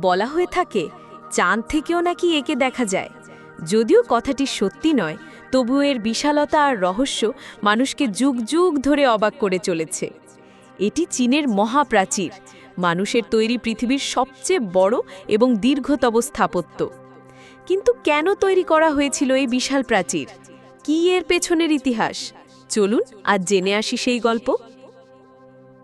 বলা হয়ে থাকে, চাঁদ থেকেও নাকি একে দেখা যায়। যদিও কথাটি সত্যি নয় তবু এর বিশালতা আর রহস্য মানুষকে যুগ যুগ ধরে অবাক করে চলেছে। এটি চীনের মহাপ্রাচীর, মানুষের তৈরি পৃথিবীর সবচেয়ে বড় এবং দীর্ঘতম স্থাপত্য। কিন্তু কেন তৈরি করা হয়েছিল এই বিশাল প্রাচীর? কি এর পেছনের ইতিহাস? চলুন আজ জেনে আসি সেই গল্প।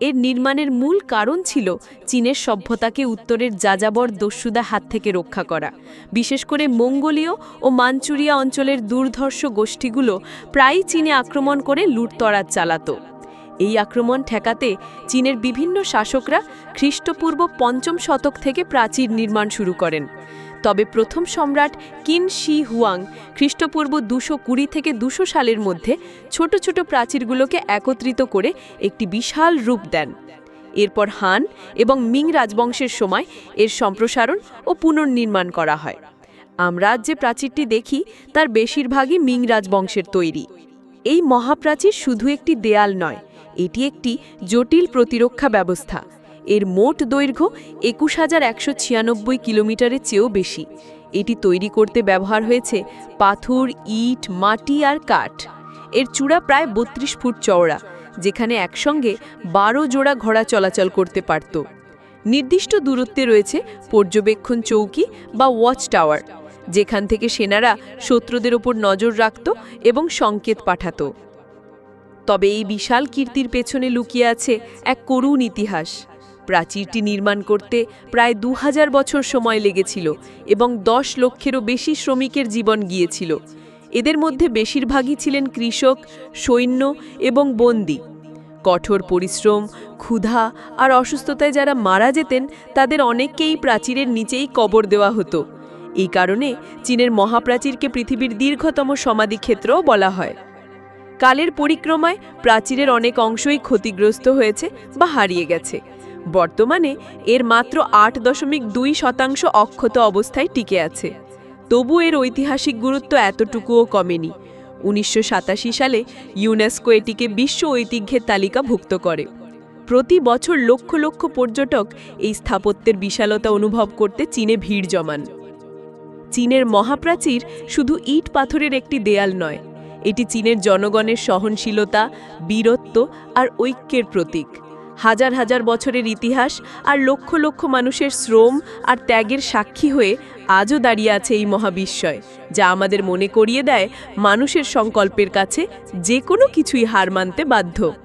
এর নির্মাণের মূল কারণ ছিল চীনের সভ্যতাকে উত্তরের যাযাবর দস্যুদা হাত থেকে রক্ষা করা। বিশেষ করে মঙ্গোলীয় ও মাঞ্চুরিয়া অঞ্চলের দুর্ধর্ষ গোষ্ঠীগুলো প্রায়ই চীনে আক্রমণ করে লুটতরাজ চালাতো। এই আক্রমণ ঠেকাতে চীনের বিভিন্ন শাসকরা খ্রিস্টপূর্ব পঞ্চম শতক থেকে প্রাচীর নির্মাণ শুরু করেন। তবে প্রথম সম্রাট কিন শি হুয়াং খ্রিস্টপূর্ব দুশো কুড়ি থেকে দুশো সালের মধ্যে ছোট ছোট প্রাচীরগুলোকে একত্রিত করে একটি বিশাল রূপ দেন। এরপর হান এবং মিং রাজবংশের সময় এর সম্প্রসারণ ও পুনর্নির্মাণ করা হয়। আমরা যে প্রাচীরটি দেখি, তার বেশিরভাগই মিং রাজবংশের তৈরি। এই মহাপ্রাচীর শুধু একটি দেয়াল নয়, এটি একটি জটিল প্রতিরক্ষা ব্যবস্থা। এর মোট দৈর্ঘ্য একুশ হাজার একশো ছিয়ানব্বই কিলোমিটারের চেয়েও বেশি। এটি তৈরি করতে ব্যবহার হয়েছে পাথর, ইট, মাটি আর কাঠ। এর চূড়া প্রায় বত্রিশ ফুট চওড়া, যেখানে একসঙ্গে বারো জোড়া ঘোড়া চলাচল করতে পারত। নির্দিষ্ট দূরত্বে রয়েছে পর্যবেক্ষণ চৌকি বা ওয়াচ টাওয়ার, যেখান থেকে সেনারা শত্রুদের ওপর নজর রাখত এবং সংকেত পাঠাত। তবে এই বিশাল কীর্তির পেছনে লুকিয়ে আছে এক করুণ ইতিহাস। প্রাচীরটি নির্মাণ করতে প্রায় দু হাজার বছর সময় লেগেছিল এবং দশ লক্ষেরও বেশি শ্রমিকের জীবন গিয়েছিল। এদের মধ্যে বেশিরভাগই ছিলেন কৃষক, সৈন্য এবং বন্দী। কঠোর পরিশ্রম, ক্ষুধা আর অসুস্থতায় যারা মারা যেতেন, তাদের অনেককেই প্রাচীরের নিচেই কবর দেওয়া হতো। এই কারণে চীনের মহাপ্রাচীরকে পৃথিবীর দীর্ঘতম সমাধিক্ষেত্রও বলা হয়। কালের পরিক্রমায় প্রাচীরের অনেক অংশই ক্ষতিগ্রস্ত হয়েছে বা হারিয়ে গেছে। বর্তমানে এর মাত্র আট দশমিক দুই শতাংশ অক্ষত অবস্থায় টিকে আছে। তবু এর ঐতিহাসিক গুরুত্ব এতটুকুও কমেনি। উনিশশো সাতাশি সালে ইউনেস্কো এটিকে বিশ্ব ঐতিহ্যের তালিকাভুক্ত করে। প্রতি বছর লক্ষ লক্ষ পর্যটক এই স্থাপত্যের বিশালতা অনুভব করতে চীনে ভিড় জমান। চীনের মহাপ্রাচীর শুধু ইট পাথরের একটি দেয়াল নয়, এটি চীনের জনগণের সহনশীলতা, বীরত্ব আর ঐক্যের প্রতীক। হাজার হাজার বছরের ইতিহাস আর লক্ষ লক্ষ মানুষের শ্রম আর ত্যাগের সাক্ষী হয়ে আজও দাঁড়িয়ে আছে এই মহাবিস্ময়, যা আমাদের মনে করিয়ে দেয় মানুষের সংকল্পের কাছে যে কোনো কিছুই হার মানতে বাধ্য।